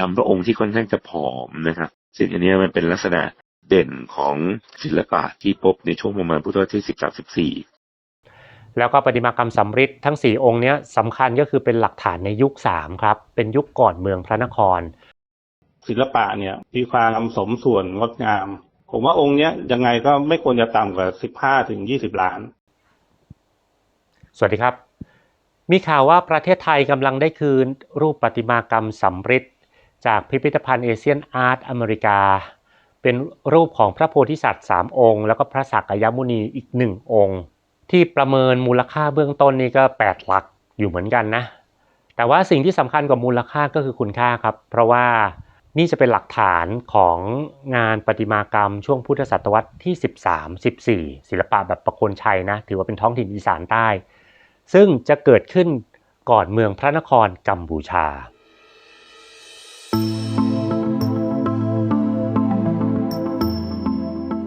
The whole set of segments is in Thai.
ลำพระองค์ที่ค่อนข้างจะผอมนะครับซึ่งอันเนี้ยมันเป็นลักษณะเด่นของศิลปะที่พบในช่วงประมาณพุทธศตวรรษที่สิบสามสิบสี่แล้วก็ประติมากรรมสำริดทั้ง 4 องค์เนี้ยสำคัญก็คือเป็นหลักฐานในยุค 3 ครับ เป็นยุคก่อนเมืองพระนคร ศิลปะเนี่ยมีความสมส่วนงดงาม ผมว่าองค์เนี้ยยังไงก็ไม่ควรจะต่ำกว่าสิบห้าถึงยี่สิบล้าน สวัสดีครับ มีข่าวว่าประเทศไทยกำลังได้คืนรูปประติมากรรมสำริด จากพิพิธภัณฑ์เอเชียนอาร์ตอเมริกา เป็นรูปของพระโพธิสัตว์3องค์ แล้วก็พระสักยมุนีอีก 1 องค์ ที่ประเมินมูลค่าเบื้องต้นนี่ก็ 8 หลักอยู่เหมือนกันนะ แต่ว่าสิ่งที่สำคัญกว่ามูลค่าก็คือคุณค่าครับ เพราะว่านี่จะเป็นหลักฐานของงานประติมากรรมช่วงพุทธศตวรรษที่ 13 14 ศิลปะแบบประโคนชัยนะ ถือว่าเป็นท้องถิ่นอีสานใต้ ซึ่งจะเกิดขึ้นก่อนเมืองพระนครกัมพูชา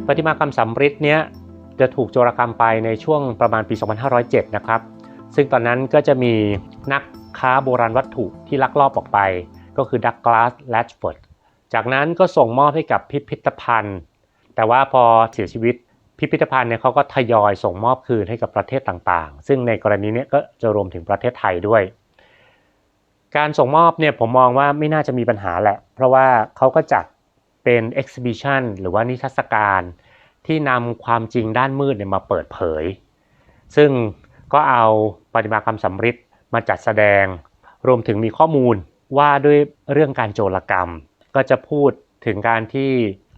ประติมากรรมสำริดเนี้ยจะถูกโจรกรรมไปในช่วงประมาณปี 2507 นะครับ ซึ่งตอนนั้นก็จะมีนักค้าโบราณวัตถุที่ลักลอบออกไป ก็คือดักกลาสแลชฟอร์ดจากนั้นก็ส่งมอบให้กับพิพิธภัณฑ์ แต่ว่าพอเสียชีวิตพิพิธภัณฑ์เนี่ยเขาก็ทยอยส่งมอบคืนให้กับประเทศต่างๆ ซึ่งในกรณีนี้ก็จะรวมถึงประเทศไทยด้วย การส่งมอบเนี่ยผมมองว่าไม่น่าจะมีปัญหาแหละ เพราะว่าเขาก็จัด เป็น exhibition หรือว่านิทรรศการที่นำความจริงด้านมืดเนี่ยมาเปิดเผย ซึ่งก็เอาประติมากรรมสำริดมาจัดแสดง รวมถึงมีข้อมูลว่าด้วยเรื่องการโจรกรรม ก็จะพูดถึงการที่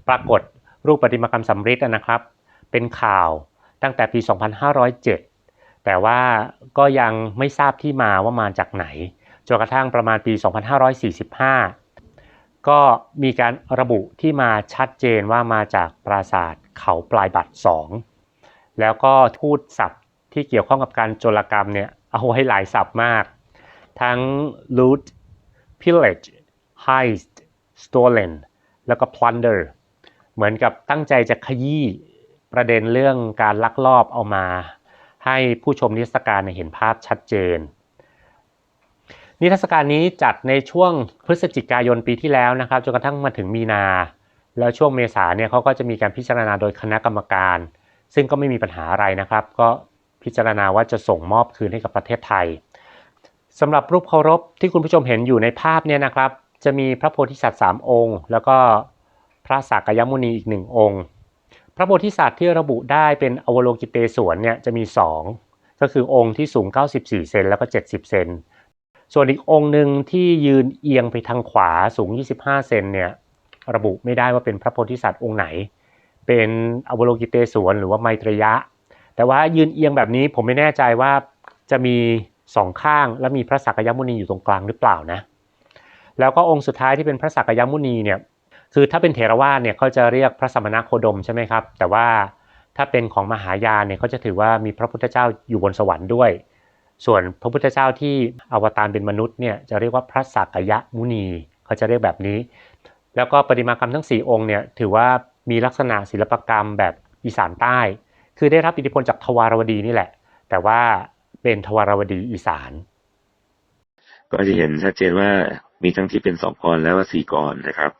ปรากฏรูปประติมากรรมสำริดนะครับ เป็นข่าวตั้งแต่ปี 2507 แต่ว่าก็ยังไม่ทราบที่มาว่ามาจากไหนจนกระทั่งประมาณปี 2545 ก็มีการระบุที่มาชัดเจนว่ามาจากปราสาทเขาปลายบัตร2แล้วก็พูดศัพท์ที่เกี่ยวข้องกับการโจรกรรมเนี่ยเอาไว้หลายศัพท์มาก ทั้ง loot pillage heist stolen แล้วก็ plunder เหมือนกับตั้งใจจะขยี้ประเด็นเรื่องการลักลอบเอามา ให้ผู้ชมนิทรรศการเห็นภาพชัดเจน นิทรรศการนี้จัดในช่วงพฤศจิกายนปีที่แล้วนะครับจนกระทั่งมาถึงมีนา แล้วช่วงเมษาเนี่ยเขาก็จะมีการพิจารณาโดยคณะกรรมการ ซึ่งก็ไม่มีปัญหาอะไรนะครับ ก็พิจารณาว่าจะส่งมอบคืนให้กับประเทศไทยสำหรับรูปเคารพที่คุณผู้ชมเห็นอยู่ในภาพเนี่ยนะครับ จะมีพระโพธิสัตว์3องค์ แล้วก็พระสักยมุนีอีกหนึ่งองค์ พระโพธิสัตว์ที่ระบุได้เป็นอวโลกิเตศวนเนี่ยจะมี 2 ก็คือองค์ที่สูง 94 เซนแล้วก็ 70 เซน ส่วนอีกองค์หนึ่งที่ยืนเอียงไปทางขวาสูง 25 เซนเนี่ยระบุไม่ได้ว่าเป็นพระโพธิสัตว์องค์ไหน เป็นอวโลกิเตศวนหรือว่าไมตรยะ แต่ว่ายืนเอียงแบบนี้ผมไม่แน่ใจว่าจะมีสองข้างและมีพระสักยมุนีอยู่ตรงกลางหรือเปล่านะแล้วก็องค์สุดท้ายที่เป็นพระสักยมุนีเนี่ยคือถ้าเป็นเถรวาทเนี่ยเขาจะเรียกพระสมณโคดมใช่ไหมครับ แต่ว่าถ้าเป็นของมหายานเนี่ยเขาจะถือว่ามีพระพุทธเจ้าอยู่บนสวรรค์ด้วย ส่วนพระพุทธเจ้าที่อวตารเป็นมนุษย์เนี่ยจะเรียกว่าพระสักยะมุนีเขาจะเรียกแบบนี้ แล้วก็ประติมากรรมทั้ง 4 องค์เนี่ยถือว่ามีลักษณะศิลปกรรมแบบอีสานใต้ คือได้รับอิทธิพลจากทวารวดีนี่แหละ แต่ว่าเป็นทวารวดีอีสาน ก็จะเห็นชัดเจนว่ามีทั้งที่เป็นสองกรและว่าสี่กรนะครับ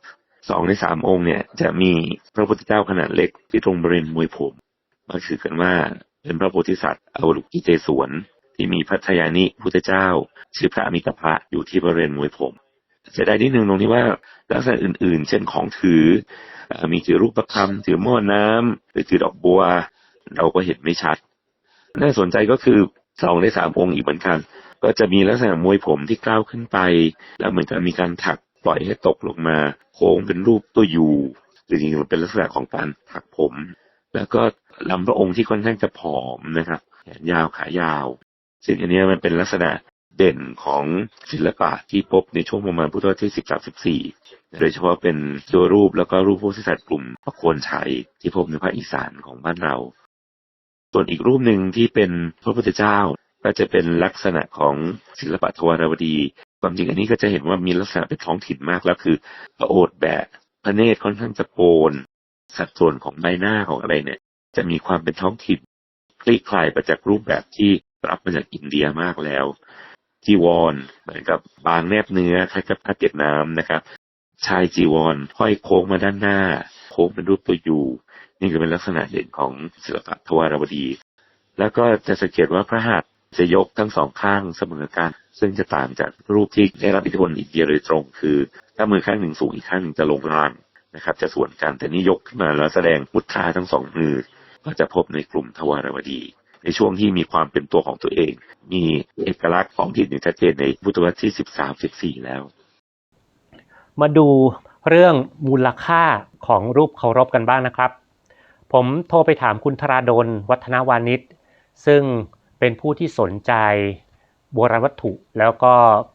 สองในสามองค์เนี่ยจะมีพระพุทธเจ้าขนาดเล็กที่ตรงบริเวณมวยผมก็ถือกันว่าเป็นพระโพธิสัตว์อวลุกิเตศวน ที่มีพัทยานิพุทธเจ้า ชื่อพระอมิตภะอยู่ที่บริเวณมวยผมจะได้นิดนึงตรงที่ว่าลักษณะอื่น ๆ เช่นของถือ มีถือรูปประคำถือหม้อน้ำหรือถือดอกบัว เราก็เห็นไม่ชัด น่าสนใจก็คือสองในสามองค์อีกเหมือนกัน ก็จะมีลักษณะมวยผมที่ก้าวขึ้นไป แล้วเหมือนกับมีการถักปล่อยให้ตกลงมา โค้งเป็นรูปตัวยูจริงๆมันเป็นลักษณะของการถักผม แล้วก็ลำพระองค์ที่ค่อนข้างจะผอมนะครับแขนยาวขายาว ซึ่งอันนี้มันเป็นลักษณะเด่นของศิลปะที่พบในช่วงประมาณพุทธศตวรรษที่สิบสามสิบสี่โดยเฉพาะเป็นตัวรูปแล้วก็รูปพวกศิษย์กลุ่มพระโคนชัยที่พบในภาคอีสานของบ้านเรา ส่วนอีกรูปหนึ่งที่เป็นพระพุทธเจ้าก็จะเป็นลักษณะของศิลปะทวารวดีความจริงอันนี้ก็จะเห็นว่ามีลักษณะเป็นท้องถิ่นมากแล้วคือพระโอษฐ์แบบพระเนตรค่อนข้างจะโกนสัดส่วนของใบหน้าของอะไรเนี่ย จะมีความเป็นท้องถิ่นคลี่คลายไปจากรูปแบบที่ รับมาจากอินเดียมากแล้วจีวรเหมือนกับบางแนบเนื้อคล้ายกับผ้าเก็บน้ำนะครับชายจีวรห้อยโค้งมาด้านหน้า โค้งเป็นรูปตัวยูนี่คือเป็นลักษณะเด่นของศิลปะทวารวดี แล้วก็จะสังเกตว่าพระหัตถ์จะยกทั้งสองข้างเสมอกัน ซึ่งจะต่างจากรูปที่ได้รับอิทธิพลอินเดียโดยตรง คือ ถ้ามือข้างหนึ่งสูงอีกข้างหนึ่งจะลงล่างนะครับ จะส่วนกันแต่นี่ยกขึ้นมาแล้วแสดงมุทธาทั้งสองมือ ก็จะพบในกลุ่มทวารวดี ในช่วงที่มีความเป็นตัวของตัวเอง มีเอกลักษณ์ของถิ่นอย่างชัดเจนในพุทธวรรษที่สิบสามสิบสี่แล้ว มาดูเรื่องมูลค่าของรูปเคารพกันบ้างนะครับ ผมโทรไปถามคุณธราดลวัฒนาวานิชซึ่งเป็นผู้ที่สนใจโบราณวัตถุ แล้วก็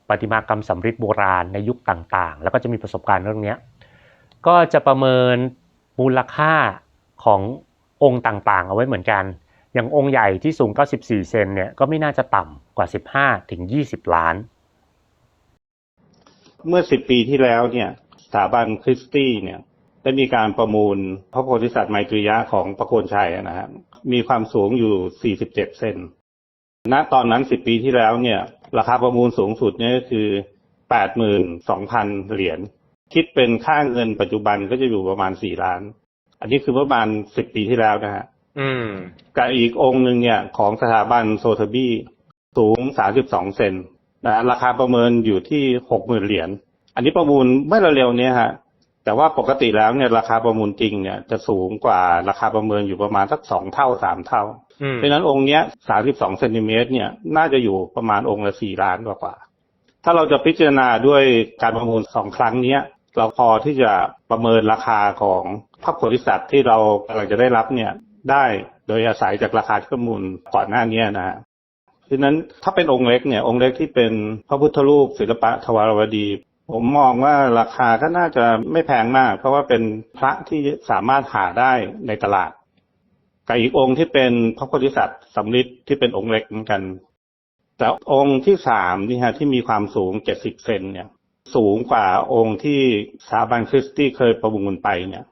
ประติมากรรมสำริดโบราณในยุคต่างๆ แล้วก็จะมีประสบการณ์เรื่องนี้ก็จะประเมินมูลค่าขององค์ต่างๆ เอาไว้เหมือนกัน อย่างองค์ใหญ่ที่สูง 94 เซนเนี่ยก็ไม่น่าจะต่ำกว่า 15 ถึง 20 ล้าน เมื่อสิบปีที่แล้วเนี่ยสถาบันคริสตี้เนี่ยได้มีการประมูลพระโพธิสัตว์ไมตรียะของประโคนชัยนะฮะมีความสูงอยู่ 47 เซนณตอนนั้น 10 ปีที่แล้วเนี่ยราคาประมูลสูงสุดเนี่ยก็คือ 82,000 เหรียญคิดเป็นค่าเงินปัจจุบันก็จะอยู่ประมาณ 4 ล้าน อันนี้คือประมาณ 10 ปีที่แล้วนะฮะ อืมกับอีกองค์หนึ่งเนี่ย ของสถาบันโซเทบี้สูง32เซนนะราคาประเมินอยู่ที่60,000เหรียญอันนี้ประมูลเมื่อเร็วๆเนี้ฮะ แต่ว่าปกติแล้วเนี่ยราคาประมูลจริงเนี่ยจะสูงกว่าราคาประเมินอยู่ประมาณสักสองเท่าสามเท่าอืมเพราะฉะนั้นองค์เนี้ย32เซนติเมตรเนี่ยน่าจะอยู่ประมาณองค์ละ4ล้านกว่าๆถ้าเราจะพิจารณาด้วยการประมูลสองครั้งเนี้ย เราพอที่จะประเมินราคาของพระโพธิสัตว์ที่เรากำลังจะได้รับเนี่ย ได้โดยอาศัยจากราคาที่ประมูลก่อนหน้านี้นะฮะฉะนั้นถ้าเป็นองค์เล็กเนี่ยองค์เล็กที่เป็นพระพุทธรูปศิลปะทวารวดี ผมมองว่าราคาก็น่าจะไม่แพงมาก เพราะว่าเป็นพระที่สามารถหาได้ในตลาดกับอีกองค์ที่เป็นพระโพธิสัตว์สำริดที่เป็นองค์เล็กเหมือนกัน แต่องค์ที่สามนี่ฮะที่มีความสูงเจ็ดสิบเซนเนี่ย สูงกว่าองค์ที่สถาบันคริสตี้เคยประมูลไปเนี่ย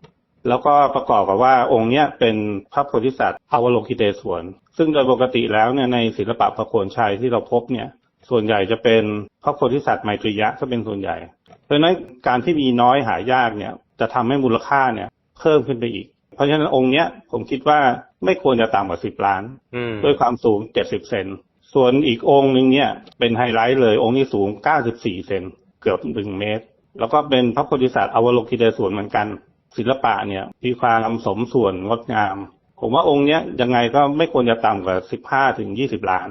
แล้วก็ประกอบกับว่าองค์เนี้ยเป็นพระโพธิสัตว์อวโลกิเตศวรซึ่งโดยปกติแล้วเนี่ยในศิลปะประโคนชัยที่เราพบเนี่ย ส่วนใหญ่จะเป็นพระโพธิสัตว์ไมตรียะก็เป็นส่วนใหญ่ เพราะฉะนั้นการที่มีน้อยหายากเนี่ย จะทำให้มูลค่าเนี่ย เพิ่มขึ้นไปอีก เพราะฉะนั้นองค์เนี้ยผมคิดว่าไม่ควรจะต่ำกว่าสิบล้านอืมด้วยความสูง70เซนส่วนอีกองค์หนึ่งเนี่ย เป็นไฮไลท์เลยองค์นี้สูง94เซนเกือบ1เมตร แล้วก็เป็นพระโพธิสัตว์อวโลกิเตศวรเหมือนกัน ศิลปะเนี่ยมีความสมส่วนงดงาม ผมว่าองค์เนี้ยยังไงก็ไม่ควรจะต่ำกว่า15ถึง20ล้าน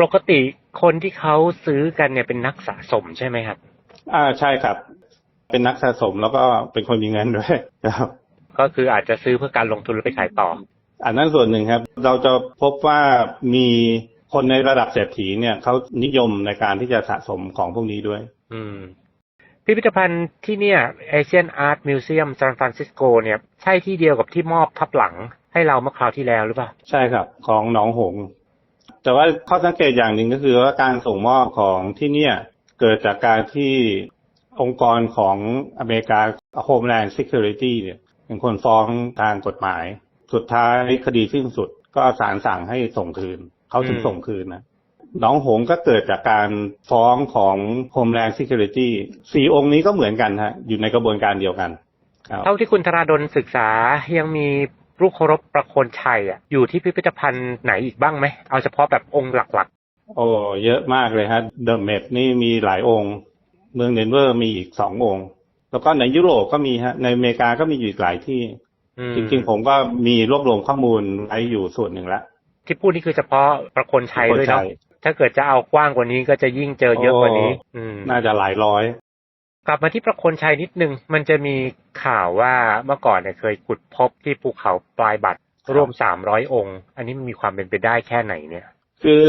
ปกติคนที่เขาซื้อกันเนี่ยเป็นนักสะสมใช่ไหมครับ อ่าใช่ครับ เป็นนักสะสมแล้วก็เป็นคนมีเงินด้วยครับก็คืออาจจะซื้อเพื่อการลงทุนแล้วไปขายต่อ อันนั้นส่วนหนึ่งครับ เราจะพบว่ามีคนในระดับเศรษฐีเนี่ยเขานิยมในการที่จะสะสมของพวกนี้ด้วย อืม พิพิธภัณฑ์ที่เนี่ย Asian Art Museum San Francisco เนี่ยใช่ที่เดียวกับที่มอบทับหลังให้เราเมื่อคราวที่แล้วหรือเปล่า ใช่ครับของหนองหงส์แต่ว่าข้อสังเกตอย่างหนึ่งก็คือว่าการส่งมอบของที่เนี่ย เกิดจากการที่องค์กรของอเมริกา Homeland Security เนี่ยเป็นคนฟ้องทางกฎหมาย สุดท้ายคดีสิ้นสุดก็ศาลสั่งให้ส่งคืน เขาถึงอืมส่งคืนนะห น้องหงส์ก็เกิดจากการฟ้องของ Homeland Security สี่องค์นี้ก็เหมือนกันฮะอยู่ในกระบวนการเดียวกันครับเท่าที่คุณธราดลศึกษายังมีรูปเคารพประโคนชัยอะอยู่ที่พิพิธภัณฑ์ไหนอีกบ้างไหม เอาเฉพาะแบบองค์หลักโอ้เยอะมากเลยฮะเดอะเมดนี่มีหลายองค์ เมืองเดนเวอร์มีอีกสององค์ แล้วก็ในยุโรปก็มีฮะในอเมริกาก็มีอยู่อีกหลายที่ๆอืมจริงๆผมก็มีรวบรวมข้อมูลไว้อยู่ส่วนหนึ่งแล้วที่พูดนี่คือเฉพาะประโคนชัยด้วยเนาะ ถ้าเกิดจะเอากว้างกว่านี้ก็จะยิ่งเจอเยอะกว่านี้ อืม น่าจะหลายร้อย กลับมาที่ประโคนชัยนิดนึง มันจะมีข่าวว่าเมื่อก่อนเนี่ยเคยขุดพบที่ภูเขาปลายบัตรครับรวมสามร้อยองค์ อันนี้มันมีความเป็นไปได้แค่ไหนเนี่ย คือ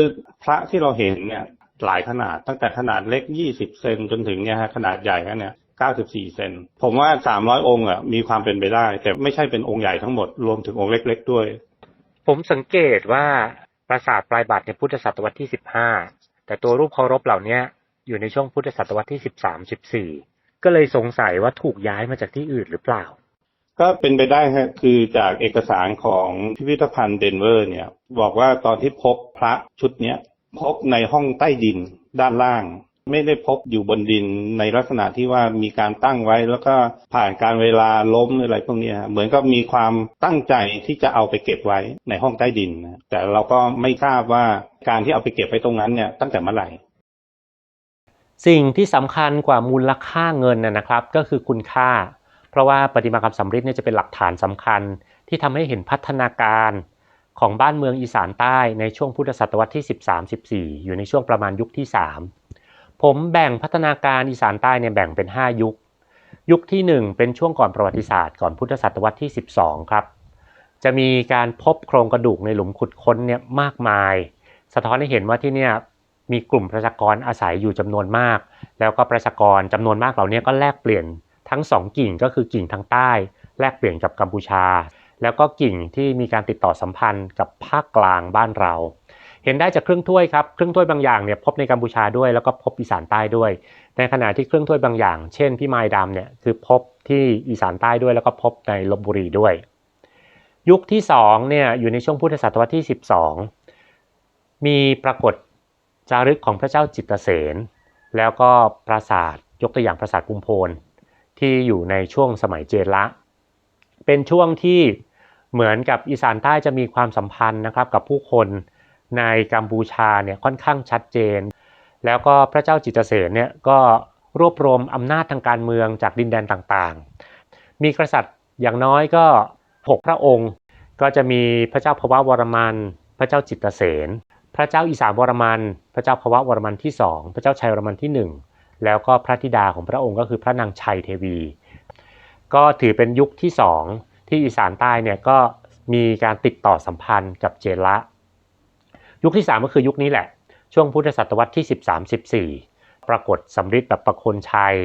พระที่เราเห็นเนี่ย หลายขนาดตั้งแต่ขนาดเล็ก20เซนจนถึงเนี่ยฮะขนาดใหญ่ฮะเนี่ย94เซนผมว่า300องค์อะมีความเป็นไปได้ แต่ไม่ใช่เป็นองค์ใหญ่ทั้งหมดรวมถึงองค์เล็ก ๆ ด้วย ผมสังเกตว่า ปราสาทปลายบัตรในพุทธศตวรรษที่สิบห้าแต่ตัวรูปเคารพเหล่าเนี้ยอยู่ในช่วงพุทธศตวรรษที่สิบสามสิบสี่ก็เลยสงสัยว่าถูกย้ายมาจากที่อื่นหรือเปล่า ก็เป็นไปได้ฮะคือจากเอกสารของพิพิธภัณฑ์เดนเวอร์เนี่ย บอกว่าตอนที่พบพระชุดเนี้ยพบในห้องใต้ดินด้านล่าง ไม่ได้พบอยู่บนดินในลักษณะที่ว่ามีการตั้งไว้ แล้วก็ผ่านการเวลาล้มหรืออะไรพวกนี้เหมือนกับมีความตั้งใจที่จะเอาไปเก็บไว้ในห้องใต้ดินนะแต่เราก็ไม่ทราบว่าการที่เอาไปเก็บไว้ตรงนั้นเนี่ยตั้งแต่เมื่อไหร่สิ่งที่สำคัญกว่ามูลค่าเงินนะครับ ก็คือคุณค่า เพราะว่าประติมากรรมสำริดเนี่ยจะเป็นหลักฐานสำคัญ ที่ทำให้เห็นพัฒนาการของบ้านเมืองอีสานใต้ในช่วงพุทธศตวรรษที่ 13-14 อยู่ในช่วงประมาณยุคที่ 3 ผมแบ่งพัฒนาการอีสานใต้เนี่ยแบ่งเป็น 5 ยุค ยุคที่ 1 เป็นช่วงก่อนประวัติศาสตร์ก่อนพุทธศตวรรษที่ 12 ครับ จะมีการพบโครงกระดูกในหลุมขุดค้นเนี่ยมากมาย สะท้อนให้เห็นว่าที่เนี่ยมีกลุ่มประชากรอาศัยอยู่จำนวนมาก แล้วก็ประชากรจำนวนมากเหล่านี้ก็แลกเปลี่ยนทั้งสองกิ่งก็คือกิ่งทางใต้ แลกเปลี่ยนกับกัมพูชา แล้วก็กิ่งที่มีการติดต่อสัมพันธ์กับภาคกลางบ้านเรา เห็นได้จากเครื่องถ้วยครับเครื่องถ้วยบางอย่างเนี่ยพบในกัมพูชาด้วยแล้วก็พบอีสานใต้ด้วย ในขณะที่เครื่องถ้วยบางอย่าง เช่นพี่ไม้ดำเนี่ยคือพบที่อีสานใต้ด้วยแล้วก็พบในลบบุรีด้วย ยุคที่2เนี่ยอยู่ในช่วงพุทธศตวรรษที่ 12 มีปรากฏจารึกของพระเจ้าจิตเสนแล้วก็ปราสาทยกตัวอย่างปราสาทกุมโพนที่อยู่ในช่วงสมัยเจละ เป็นช่วงที่เหมือนกับอีสานใต้จะมีความสัมพันธ์นะครับกับผู้คน ในกัมพูชาเนี่ยค่อนข้างชัดเจน แล้วก็พระเจ้าจิตเสนเนี่ยก็รวบรวมอำนาจทางการเมืองจากดินแดนต่างๆ มีกษัตริย์อย่างน้อยก็ 6 พระองค์ ก็จะมีพระเจ้าพระวรมัน พระเจ้าจิตเสนพระเจ้าอีสานวรมัน พระเจ้าพระวรมันที่2พระเจ้าชัยวรมันที่ 1 แล้วก็พระธิดาของพระองค์ก็คือพระนางชัยเทวี ก็ถือเป็นยุคที่ 2 ที่อีสานใต้เนี่ยก็มีการติดต่อสัมพันธ์กับเจละ ยุคที่ 3 ก็คือยุคนี้แหละ ช่วงพุทธศตวรรษที่ 13-14 ปรากฏสำริดแบบประคนชัย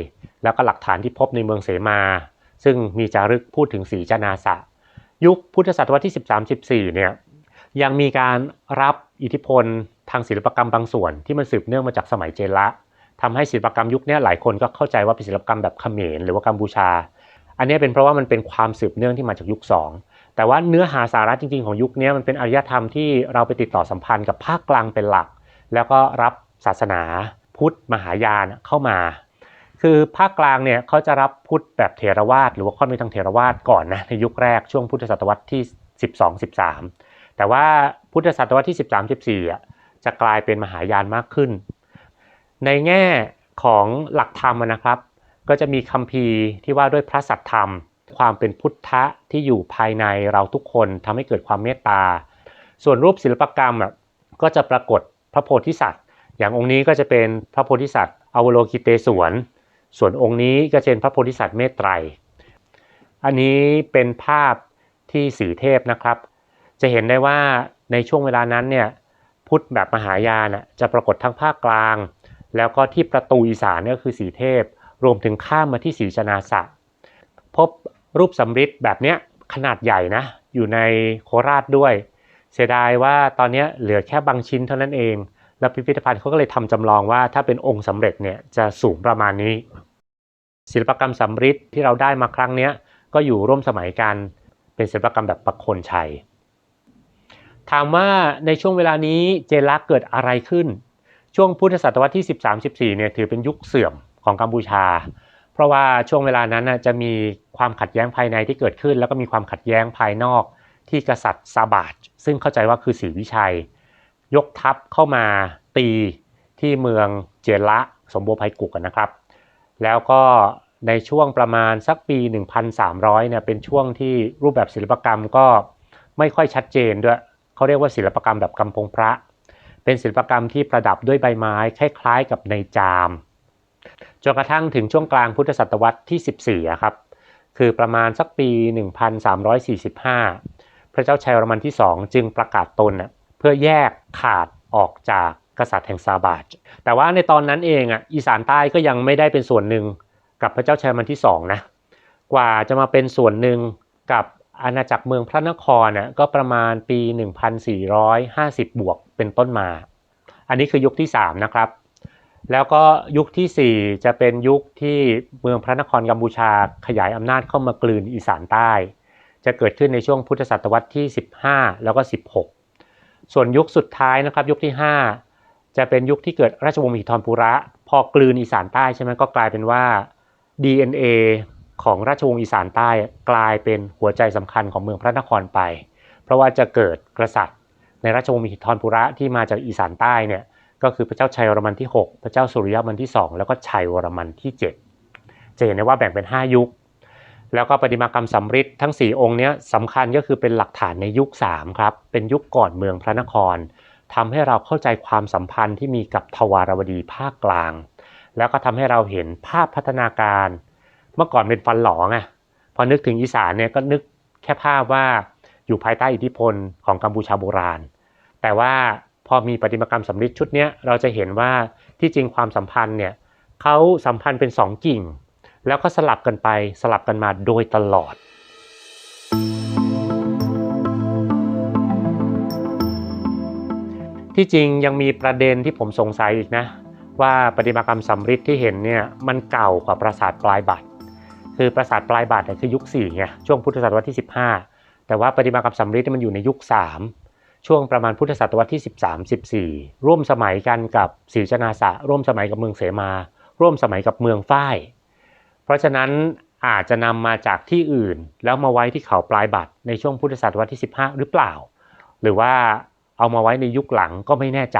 แล้วก็หลักฐานที่พบในเมืองเสมา ซึ่งมีจารึกพูดถึงสีจนาสะ ยุคพุทธศตวรรษที่ 13-14 เนี่ยยังมีการรับอิทธิพลทางศิลปกรรมบางส่วนที่มันสืบเนื่องมาจากสมัยเจนละทำให้ศิลปกรรมยุคนี้หลายคนก็เข้าใจว่าเป็นศิลปกรรมแบบเขมรหรือว่ากัมพูชา อันนี้เป็นเพราะว่ามันเป็นความสืบเนื่องที่มาจากยุค 2 แต่ว่าเนื้อหาสาระจริง ๆ ของยุคนี้มันเป็นอารยธรรมที่เราไปติดต่อสัมพันธ์กับภาคกลางเป็นหลัก แล้วก็รับศาสนาพุทธมหายานเข้ามา คือภาคกลางเนี่ยเขาจะรับพุทธแบบเถรวาทหรือว่าค่อนไปทางเถรวาทก่อนนะในยุคแรกช่วงพุทธศตวรรษที่ 12-13 แต่ว่าพุทธศตวรรษที่ 13-14อะจะกลายเป็นมหายานมากขึ้น ในแง่ของหลักธรรมนะครับ ก็จะมีคัมภีร์ที่ว่าด้วยพระสัตธรรม ความเป็นพุทธะที่อยู่ภายในเราทุกคนทำให้เกิดความเมตตา ส่วนรูปศิลปกรรมอะก็จะปรากฏพระโพธิสัตว์ อย่างองค์นี้ก็จะเป็นพระโพธิสัตว์อวโลกิเตศวรส่วนองค์นี้ก็จะเป็นพระโพธิสัตว์เมตไตร อันนี้เป็นภาพที่สีเทพนะครับ จะเห็นได้ว่าในช่วงเวลานั้นเนี่ยพุทธแบบมหายานจะปรากฏทั้งภาคกลาง แล้วก็ที่ประตูอีสานก็คือสีเทพ รวมถึงข้ามมาที่สีชนาสะพบ รูปสำริดแบบเนี้ยขนาดใหญ่นะอยู่ในโคราชด้วย เสียดายว่าตอนนี้เหลือแค่บางชิ้นเท่านั้นเอง แล้วพิพิธภัณฑ์เขาก็เลยทำจำลองว่าถ้าเป็นองค์สำเร็จเนี่ยจะสูงประมาณนี้ ศิลปกรรมสำริดที่เราได้มาครั้งนี้ก็อยู่ร่วมสมัยกันเป็นศิลปกรรมแบบประโคนชัย ถามว่าในช่วงเวลานี้เจลักเกิดอะไรขึ้น ช่วงพุทธศตวรรษที่ 13-14เนี่ยถือเป็นยุคเสื่อมของกัมพูชา เพราะว่าช่วงเวลานั้นจะมีความขัดแย้งภายในที่เกิดขึ้น แล้วก็มีความขัดแย้งภายนอกที่กษัตริย์ซาบาจซึ่งเข้าใจว่าคือศรีวิชัย ยกทัพเข้ามาตีที่เมืองเจละสมบูรณ์ภัยกุกนะครับ แล้วก็ในช่วงประมาณสักปี 1,300เนี่ยเป็นช่วงที่รูปแบบศิลปกรรมก็ไม่ค่อยชัดเจนด้วยเขาเรียกว่าศิลปกรรมแบบกำพงพระ เป็นศิลปกรรมที่ประดับด้วยใบไม้คล้ายๆกับในจาม จนกระทั่งถึงช่วงกลางพุทธศตวรรษที่ 14ครับคือประมาณสักปี 1345 พระเจ้าชัยรมันที่ 2 จึงประกาศตนเพื่อแยกขาดออกจากกษัตริย์แห่งซาบาจแต่ว่าในตอนนั้นเองอะอีสานใต้ก็ยังไม่ได้เป็นส่วนหนึ่งกับพระเจ้าชัยรมันที่2นะกว่าจะมาเป็นส่วนหนึ่งกับอาณาจักรเมืองพระนครน่ะก็ประมาณปี 1450 บวกเป็นต้นมา อันนี้คือยุคที่ 3 นะครับ แล้วก็ยุคทีสี่ 4 จะเป็นยุคที่เมืองพระนครกัมพูชาขยายอำนาจเข้ามากลืนอีสานใต้ จะเกิดขึ้นในช่วงพุทธศตวรรษที่ 15 แล้วก็ 16 ส่วนยุคสุดท้ายนะครับยุคที่ 5 จะเป็นยุคที่เกิดราชวงศ์มหิธรปุระ พอกลืนอีสานใต้ใช่ไหมก็กลายเป็นว่า DNA ของราชวงศ์อีสานใต้กลายเป็นหัวใจสำคัญของเมืองพระนครไป เพราะว่าจะเกิดกษัตริย์ ในราชวงศ์มหิธรปุระที่มาจากอีสานใต้เนี่ย ก็คือพระเจ้าชัยวรมันที่ 6 พระเจ้าสุริยมันที่ 2 แล้วก็ชัยวรมันที่ 7 จะเห็นได้ว่าแบ่งเป็น 5 ยุค แล้วก็ประติมากรรมสำริดทั้ง 4 องค์นี้สำคัญก็คือเป็นหลักฐานในยุค 3 ครับ เป็นยุคก่อนเมืองพระนครทำให้เราเข้าใจความสัมพันธ์ที่มีกับทวารวดีภาคกลาง แล้วก็ทำให้เราเห็นภาพพัฒนาการ เมื่อก่อนเป็นฟันหลอไงพอนึกถึงอีสานเนี่ยก็นึกแค่ภาพว่าอยู่ภายใต้อิทธิพลของกัมพูชาโบราณ แต่ว่า อมีประติมากรรมสำริดชุดนี้เราจะเห็นว่าที่จริงความสัมพันธ์เนี่ยเขาสัมพันธ์เป็นสองกิ่ง แล้วก็สลับกันไปสลับกันมาโดยตลอด ที่จริงยังมีประเด็นที่ผมสงสัยอีกนะ ว่าประติมากรรมสำริดที่เห็นเนี่ยมันเก่ากว่าปราสาทปลายบัตรคือปราสาทปลายบัตรเนี่ยคือยุค4ไงช่วงพุทธศตวรรษที่ 15 แต่ว่าประติมากรรมสำริดที่มันอยู่ในยุค 3 ช่วงประมาณพุทธศตวรรษที่ 13 14 ร่วมสมัยกันกับศรีจนาสะ ร่วมสมัยกับเมืองเสมา ร่วมสมัยกับเมืองฝ้าย เพราะฉะนั้นอาจจะนำมาจากที่อื่น แล้วมาไว้ที่เขาปลายบัตรในช่วงพุทธศตวรรษที่ 15 หรือเปล่า หรือว่าเอามาไว้ในยุคหลังก็ไม่แน่ใจ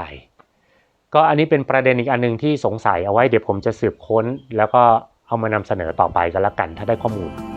ก็อันนี้เป็นประเด็นอีกอันหนึงที่สงสัยเอาไว้เดี๋ยวผมจะสืบค้น แล้วก็เอามานำเสนอต่อไปกันละกันถ้าได้ข้อมูล